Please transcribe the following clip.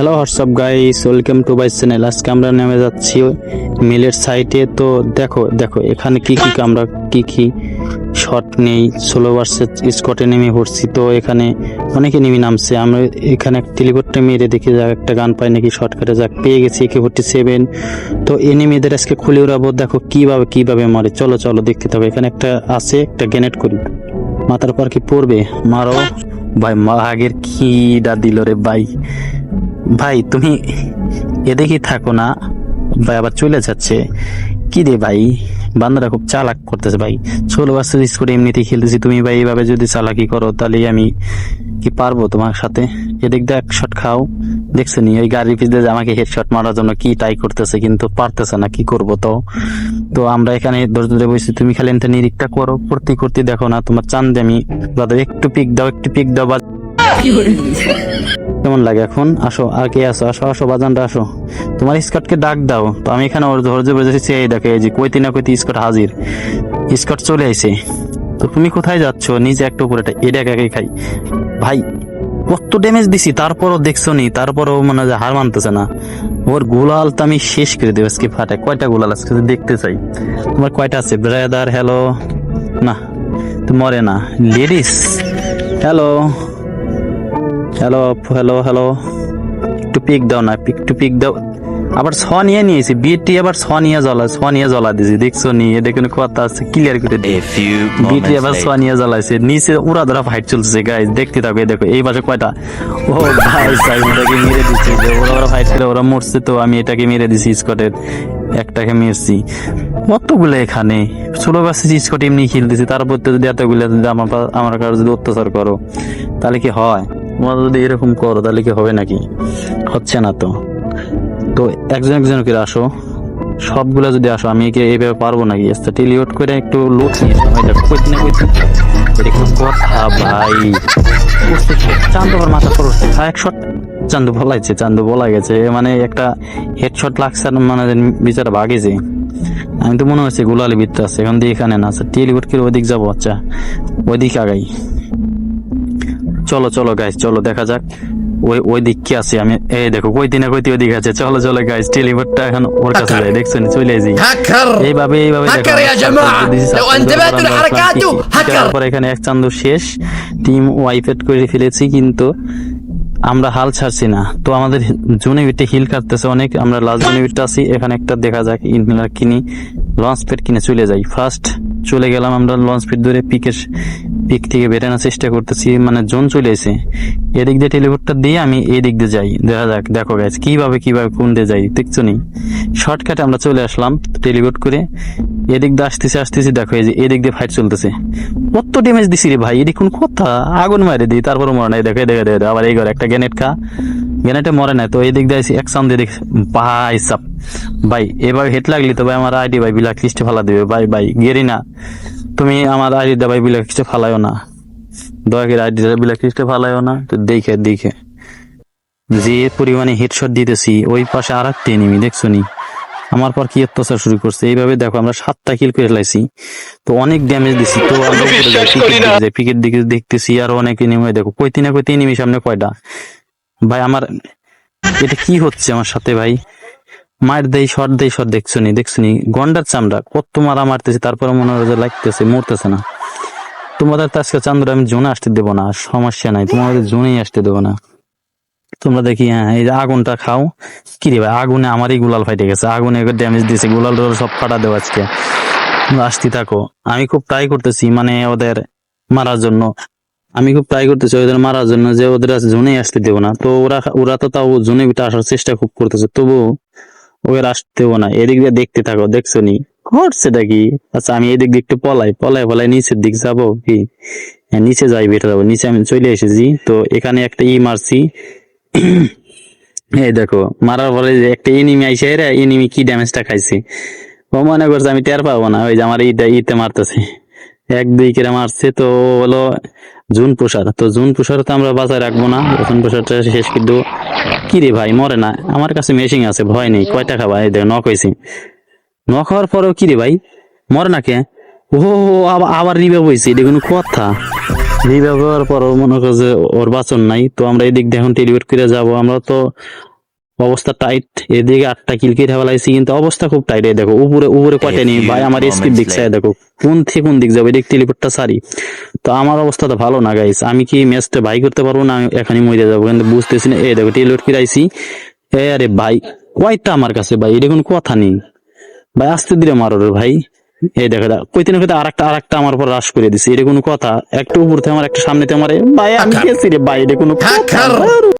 Hello WhatsApp guys welcome to my channel আজকে আমরা নেমে যাচ্ছি মিলের সাইটে তো দেখো দেখো, এখানে কি কি আমরা কি কি শট নেই। ষোলো ভার্সের স্কটে নেমে পড়ছি। তো এখানে অনেকে নেমে নামছে। আমরা এখানে একটা টেলিপোর্টটা মেরে দেখি, যাক একটা গান পাই নাকি শর্টকাটে যাক, পেয়ে গেছি, একে ফোর্টি সেভেন তো এনিমিদের আজকে খুলে উড়াবো। দেখো, কীভাবে কীভাবে মরে। চলো চলো, দেখতে হবে এখানে একটা আছে, একটা গ্রেনেড করি। মাথার পর কি পড়বে? মারো। ভাই, মা আগের কি ডা দিল রে ভাই। ভাই, তুমি এদিকে থাকো না। ভাই, আবার চলে যাচ্ছে। কি রে ভাই? বান্দারা খুব চালাক করতেছে ভাই। ষোলো বছর স্কুলে এমনিতেই খেলতেছি, তুমি ভাই এইভাবে যদি চালাকি করো তাহলে আমি কি পারব তোমার সাথে? এদিক দিয়ে এক শট খাও। দেখছ নি ওই গাড়ির পিছনে যে আমাকে হেডশট মারার জন্য কি ট্রাই করতেছে, কিন্তু পারতেছে না, কি করব তো? তো আমরা এখানে ধৈর্য ধরে বসে তুমি খালি এটা নিরিখটা করো, করতে করতে দেখো না, তোমার চান্দে আমি একটু পিক দাও, একটু পিক দাও বা কেমন লাগে এখন? আসো, আর কে আসো? আসো আসো বাজানটা আসো। তোমার স্কটকে ডাক দাও। তো আমি এখানে ওর ধৈর্য বসেছি এই দেখে, এই যে কইতে না কইতে স্কট হাজির। স্কট চলে আইছে। তো তুমি কোথায় যাচ্ছ? নিজে একটা উপরেটা এটা একাই খাই। ভাই, কত ড্যামেজ দিছি, তারপরও দেখছ নি? তারপরও মনে যে হার মানতেছে না। ওর গোলাল তো আমি শেষ করে দেবো আজকে ফাটে। কয়টা গোলাল আজকে দেখতে চাই? তোমার কয়টা আছে? Brother, hello? না, তো মরে না। Ladies? Hello? Hello hello hello একটু পিক দাও না পিক টু পিক দাও। আবার ছ নিয়ে নিয়েছি বিটি আবার ছ নিয়ে জ্বলা ছ নিয়ে জ্বলা দিয়েছি দেখছ নি? এটা কোনো কথা আছে ক্লিয়ার করে বিটি আবার ছ নিয়ে জ্বলাইছে নিচে উড়া ধরা ফাইট চলছে গাইজ দেখতে থাকো দেখো এই পাশে কয়টা? ও ভাই সাই ওটাকে মেরে দিচ্ছে ওরা ওরা ফাইট করে ওরা মরছে তো আমি এটাকে মেরে দিছি স্কটের একটাকে মেরেছি। কতগুলো এখানে? ষোলো বাসে স্কট এমনি খেলতেছি তারপর তো যদি এতগুলো যদি আমার আমার কাছে যদি অত্যাচার করো তাহলে কি হয়? তোমরা যদি এরকম করো, তাহলে কি হবে নাকি? হচ্ছে না তো। তো একজন একজন করে আসো। সবগুলা যদি আসো, আমি কি এইভাবে পারব নাকি? আচ্ছা টেলিওট করে একটু লোড নিয়ে এটা না কথা ভাই? উঠতে মাথা পর উঠছে। এক শট চান্দু বলাইছে, চান্দু বলা গেছে। মানে একটা হেডশট লাগছে মানে বিচারা ভাগেছে আমি তো মনে হচ্ছে গুলালি ভিতরে আছে। এখন দিয়ে এখানে না। আচ্ছা টেলিওট করে ওদিক যাব আচ্ছা। ওইদিক আগাই। চলো চলো গাইস চলো দেখা যাক ওই ওই দিক কি আছে আমি এই দেখো কই দিনে কইতে ওই দিক আছে চলো চলো গাইস টেলিভোটটা এখন ওর কাছে যাই দেখছেন চলে যাই هكر এইভাবে এইভাবে দেখো, هكر يا আমি جماعة সাবস্ক্রাইব দিয়েছি, لو সাবস্ক্রাইব انتبهتوا করে আমরা لحركاته আসলাম। هكر তারপর এখানে এক চান্দু শেষ টিম ওয়াইফেট করে ফেলেছি কিন্তু আমরা হাল ছাড়ছি না তো আমাদের জোনে বিটে হিল কাটতেছে অনেক আমরা লাস্ট জোনে বিটটা আছি এখানে একটা দেখা যাক ইনহেলার কিনি লঞ্চ প্যাড কিনে চলে যাই ফার্স্ট চলে গেলাম আমরা লঞ্চ প্যাড ধরে পিকের পিক থেকে বেরানোর চেষ্টা করতেছি মানে জোন চলে এসে। এদিক দিয়ে টেলিভোটটা দিয়ে আমি এই দিক দিয়ে যাই। দেখা যাক দেখো গাইজ কীভাবে কীভাবে কোন দিয়ে যাই দেখছ নি? শর্টকাটে আমরা চলে আসলাম টেলিভোট করে। এদিক দিয়ে আসতেছি আসতেছি দেখো এই যে এদিক দিয়ে ফাইট চলতেছে। কত ড্যামেজ দিছি রে ভাই এদিক কোন কথা? আগুন মারে দিই তারপরে মরে নাই। দেখো দেখো দেখো, আবার এই ঘরে একটা গ্যানেট খা। গ্যানেটে মরে নাই তো এই দিক দিয়ে এক সাম দিয়ে দেখ ভাই সাপ ভাই এবার হেট লাগলি তো ভাই আমার আইডি ভাই বিলাক লিস্টে ফালা দিবে। ভাই ভাই গেরি না। তুমি আমার আইডি দা ভাই বিলাক লিস্টে ফালাইও না। দয়া করে আইডি বিলাক লিস্টে ফালাইও না। তো দেখে দেখে। যে পরিমাণে হেডশট দিতেছি ওই পাশে আর একটা এনিমি দেখছ নি? আমার পর কি অত্যাচার শুরু করছে? এইভাবে দেখো আমরা সাতটা কিল করে লাইছি। তো অনেক ড্যামেজ দিছি। তো আমরা পিকের দিকে দেখতেছি আর অনেক এনিমি দেখো কই তিনা কই তিন এনিমি সামনে কয়টা? ভাই আমার এটা কি হচ্ছে আমার সাথে ভাই? মার দেই শট দেই শট দেখছ নি গন্ডার চামড়া, কত মারা মারতেছে তারপরে মনে হয় লাগতেছে, মরতেছে না। তোমাদের আজকে চান্দুরা আমি জোনে আসতে দেবো না সমস্যা নাই, তোমাদের জোনেই আসতে দেবো না। তোমরা দেখি হ্যাঁ এই যে আগুনটা খাও। কি রে ভাই, আগুনে আমারই গুলাল ফাইটে গেছে, আগুনে ড্যামেজ দিয়েছে, গুলাল টুলাল সব ফাটা দেবো আজকে। তোমরা আসতে থাকো। আমি খুব ট্রাই করতেছি মানে ওদের মারার জন্য। আমি খুব ট্রাই করতেছি ওদের মারার জন্য যে ওদের জোনে আসতে দেবো না। তো ওরা ওরা তো তাও জোনে আসার চেষ্টা খুব করতেছে তবু ওদের আসতে দেবো না। এদিক দিয়ে দেখতে থাকো দেখছ নি ঘটছে কি? আচ্ছা আমি এদিক দিয়ে একটু পলাই পলাই পলাই নিচের দিক যাব কি? হ্যাঁ, নিচে যাই বেটার যাব। নিচে আমি চলে এসেছি। তো এখানে একটা ই মারছি। এই দেখো মারার পরে যে একটা এনিমি আইসে রে এনিমি কি ড্যামেজটা খাইছে? ও মনে করছে আমি টের পাবো না। ওই যে আমার ইটা ইতে মারতেছে। এক দুই কেরা মারছে তো হলো জুন প্রসার তো জুন প্রসার তো আমরা বাজায় রাখব না। জুন প্রসারটা শেষ কিন্তু কি রে ভাই, মরে না। আমার কাছে মেশিং আছে, ভয় নেই। কয় টাকা ভাই? দেখ, নক হয়েছি। নক হওয়ার পরেও কি রে ভাই? মরে না কে? ও আবার- রিভাইভ হয়েছে। এটা কোনো কথা। রিভাইভ হওয়ার পরও মনে করছে ওর বাচন নাই। তো আমরা এদিক দিয়ে এখন টেলিভেট করে যাব। আমরা তো অবস্থা টাইট এদিকে আটটা কিল কেটে ফেলাইছি কিন্তু অবস্থা খুব টাইট এই দেখো উপরে উপরে কয়টা নেই ভাই আমার দিক চাই দেখো কোন থেকে কোন দিক যাবে? এদিক টেলিপোর্টটা সারি তো আমার অবস্থা তো ভালো না গাইস আমি কি ম্যাচটা ভাই করতে পারব না? আমি এখানে মরে যাব কিন্তু বুঝতেছি না। এই দেখো টেলিপোর্ট ফিরাইছি। এ আরে ভাই কয়টা আমার কাছে ভাই? এটা কোনো কথা নেই। ভাই আসতে দিলে মারো রে ভাই। এই দেখো দা কইতে না কইতে আরেকটা আরেকটা আমার উপর রাশ করে দিছে। এটা কোনো কথা। একটা উপর থেকে আমার একটা সামনে থেকে আমার ভাই আমি গেছি রে ভাই এটা কোনো কথা